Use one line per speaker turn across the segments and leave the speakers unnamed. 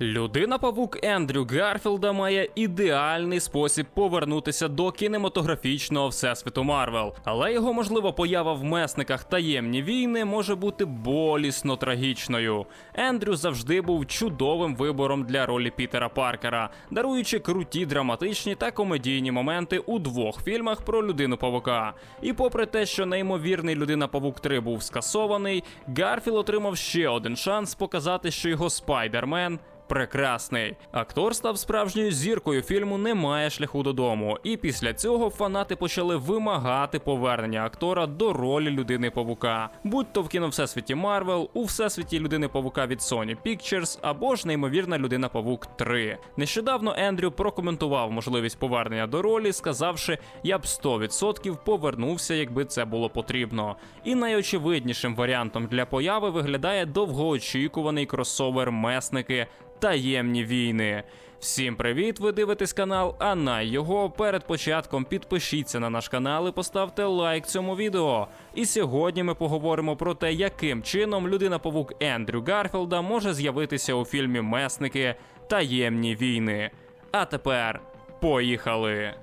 Людина павук Ендрю Гарфілда має ідеальний спосіб повернутися до кінематографічного всесвіту Марвел, але його можлива поява в месниках таємні війни може бути болісно трагічною. Ендрю завжди був чудовим вибором для ролі Пітера Паркера, даруючи круті драматичні та комедійні моменти у двох фільмах про людину павука. І попри те, що неймовірний людина павук 3 був скасований, Гарфіл отримав ще один шанс показати, що його спайдермен прекрасний. Актор став справжньою зіркою фільму Немає шляху додому. І після цього фанати почали вимагати повернення актора до ролі людини павука, будь то в кіно всесвіті Марвел, у всесвіті людини павука від Sony Pictures або ж неймовірна людина павук 3. Нещодавно Ендрю прокоментував можливість повернення до ролі, сказавши, я б 100% повернувся, якби це було потрібно. І найочевиднішим варіантом для появи виглядає довгоочікуваний кросовер месники Таємні війни. Всім привіт! Ви дивитесь канал, а на його перед початком підпишіться на наш канал і поставте лайк цьому відео. І сьогодні ми поговоримо про те, яким чином людина павук Ендрю Гарфілда може з'явитися у фільмі Месники Таємні війни. А тепер поїхали!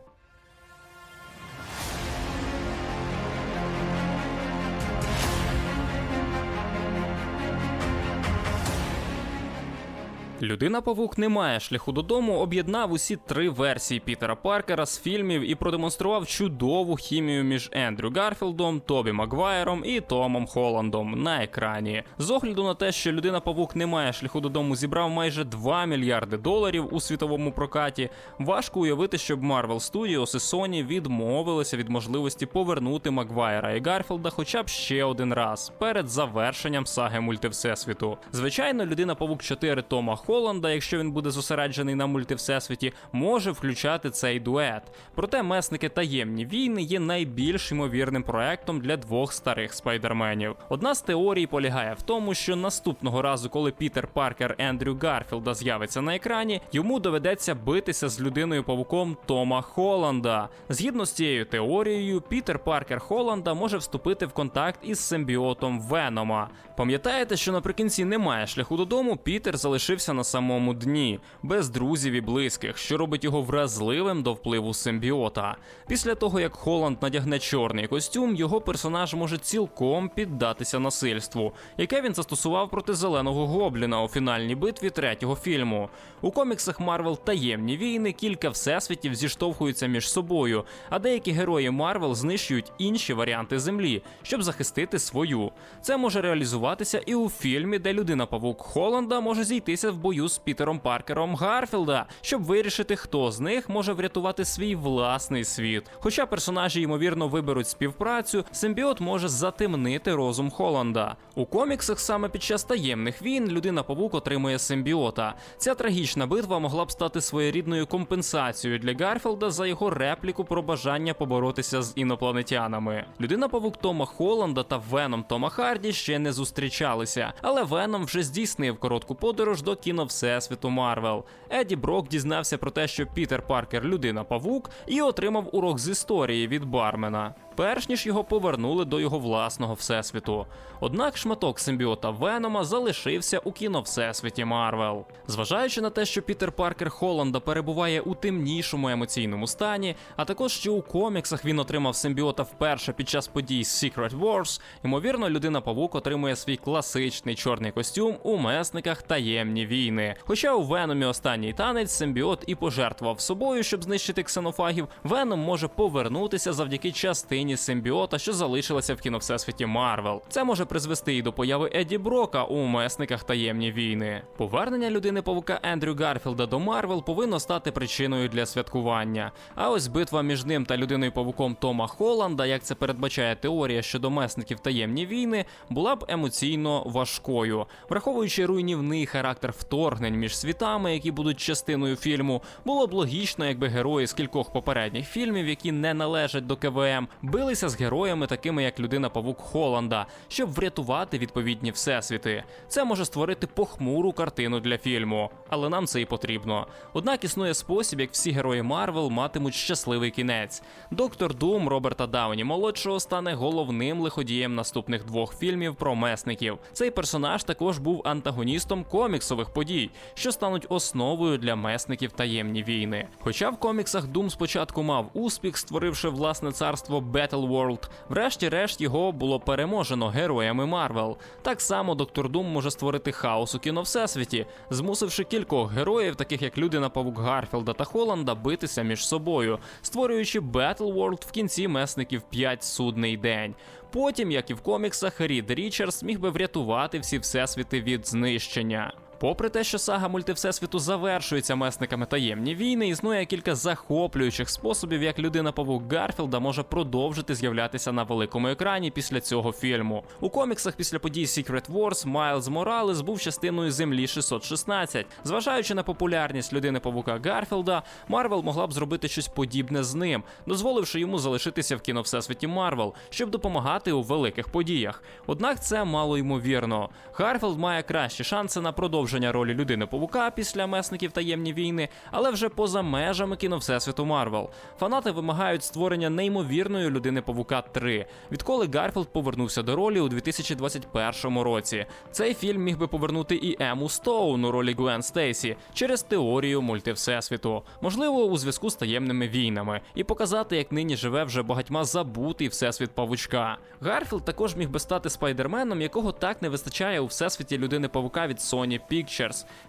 Людина Павук не має шляху додому, об'єднав усі три версії Пітера Паркера з фільмів і продемонстрував чудову хімію між Ендрю Гарфілдом, Тобі Магуайром і Томом Холландом на екрані. З огляду на те, що людина Павук не має шляху додому, зібрав майже 2 мільярди доларів у світовому прокаті. Важко уявити, щоб Marvel Studios і Sony відмовилися від можливості повернути Магуайра і Гарфілда хоча б ще один раз перед завершенням саги мультивсесвіту. Звичайно, людина Павук 4 Тома Холланда, якщо він буде зосереджений на мультивсесвіті, може включати цей дует. Проте месники таємні війни є найбільш ймовірним проектом для двох старих спайдерменів. Одна з теорій полягає в тому, що наступного разу, коли Пітер Паркер Ендрю Гарфілда з'явиться на екрані, йому доведеться битися з людиною павуком Тома Холланда. Згідно з цією теорією, Пітер Паркер Холланда може вступити в контакт із симбіотом Венома. Пам'ятаєте, що наприкінці немає шляху додому, Пітер залишився на самому дні, без друзів і близьких, що робить його вразливим до впливу симбіота. Після того, як Холланд надягне чорний костюм, його персонаж може цілком піддатися насильству, яке він застосував проти зеленого гобліна у фінальній битві третього фільму. У коміксах Марвел таємні війни кілька всесвітів зіштовхуються між собою, а деякі герої Марвел знищують інші варіанти землі, щоб захистити свою. Це може реалізуватися і у фільмі, де людина павук Холланда може зійтися в бою з Пітером Паркером Гарфілда, щоб вирішити, хто з них може врятувати свій власний світ. Хоча персонажі ймовірно виберуть співпрацю, симбіот може затемнити розум Холланда. У коміксах саме під час таємних війн людина павук отримує симбіота. Ця трагічна битва могла б стати своєрідною компенсацією для Гарфілда за його репліку про бажання поборотися з інопланетянами. Людина павук Тома Холланда та Веном Тома Харді ще не зустрічалися, але Веном вже здійснив коротку подорож до кіно Всесвіту Марвел. Еді Брок дізнався про те, що Пітер Паркер людина павук, і отримав урок з історії від бармена. Перш ніж його повернули до його власного всесвіту. Однак шматок симбіота Венома залишився у кіно Всесвіті Марвел. Зважаючи на те, що Пітер Паркер Холланда перебуває у темнішому емоційному стані, а також що у коміксах він отримав симбіота вперше під час подій Secret Wars, ймовірно, людина Павук отримує свій класичний чорний костюм у месниках таємні війни. Хоча у Веномі останній танець симбіот і пожертвував собою, щоб знищити ксенофагів, Веном може повернутися завдяки частині симбіота, що залишилася в кіно Всесвіті Марвел. Це може призвести і до появи Еді Брока у месниках таємні війни. Повернення людини павука Ендрю Гарфілда до Марвел повинно стати причиною для святкування. А ось битва між ним та людиною павуком Тома Холланда, як це передбачає теорія щодо месників таємні війни, була б емоційно важкою, враховуючи руйнівний характер вторгнень між світами, які будуть частиною фільму, було б логічно, якби герої з кількох попередніх фільмів, які не належать до КВМ, билися з героями, такими як людина Павук Холланда, щоб врятувати відповідні всесвіти. Це може створити похмуру картину для фільму, але нам це і потрібно. Однак існує спосіб, як всі герої Марвел матимуть щасливий кінець. Доктор Дум Роберта Дауні молодшого стане головним лиходієм наступних двох фільмів про месників. Цей персонаж також був антагоністом коміксових подій, що стануть основою для месників таємні війни. Хоча в коміксах Дум спочатку мав успіх, створивши власне царство Battle World, врешті-решт його було переможено героями Марвел. Так само Доктор Дум може створити хаос у кіно всесвіті, змусивши кількох героїв, таких як людина Павук Гарфілда та Холланда, битися між собою, створюючи Battle World в кінці месників 5 судний день. Потім, як і в коміксах, Рід Річардс міг би врятувати всі всесвіти від знищення. Попри те, що сага мультивсесвіту завершується месниками таємні війни, існує кілька захоплюючих способів, як людина Павук Гарфілда може продовжити з'являтися на великому екрані після цього фільму. У коміксах після подій Secret Wars Майлз Моралес був частиною Землі 616. Зважаючи на популярність людини Павука Гарфілда, Марвел могла б зробити щось подібне з ним, дозволивши йому залишитися в кіно всесвіті Марвел, щоб допомагати у великих подіях. Однак це мало ймовірно. Гарфілд має кращі шанси на продовження ролі людини Павука після месників таємні війни, але вже поза межами кіно всесвіту Марвел. Фанати вимагають створення неймовірної людини Павука 3, відколи Гарфілд повернувся до ролі у 2021 році. Цей фільм міг би повернути і Ему Стоун у ролі Гвен Стейсі через теорію мультивсесвіту, можливо, у зв'язку з таємними війнами, і показати, як нині живе вже багатьма забутий всесвіт павучка. Гарфілд також міг би стати спайдерменом, якого так не вистачає у всесвіті людини Павука від Sony Pictures.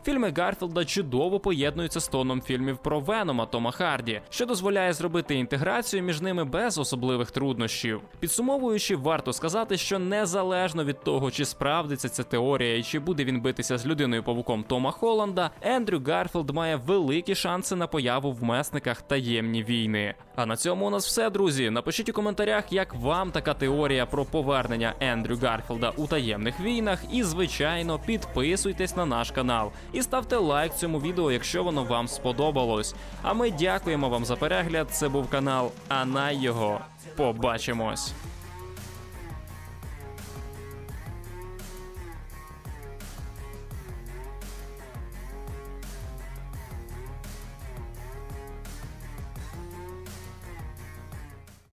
Фільми Гарфілда чудово поєднуються з тоном фільмів про Венома Тома Харді, що дозволяє зробити інтеграцію між ними без особливих труднощів. Підсумовуючи, варто сказати, що незалежно від того, чи справдиться ця теорія і чи буде він битися з людиною павуком Тома Холланда, Ендрю Гарфілд має великі шанси на появу в месниках таємні війни. А на цьому у нас все, друзі. Напишіть у коментарях, як вам така теорія про повернення Ендрю Гарфілда у таємних війнах. І, звичайно, підписуйтесь на наш канал і ставте лайк цьому відео, якщо воно вам сподобалось. А ми дякуємо вам за перегляд. Це був канал Анай його. Побачимось.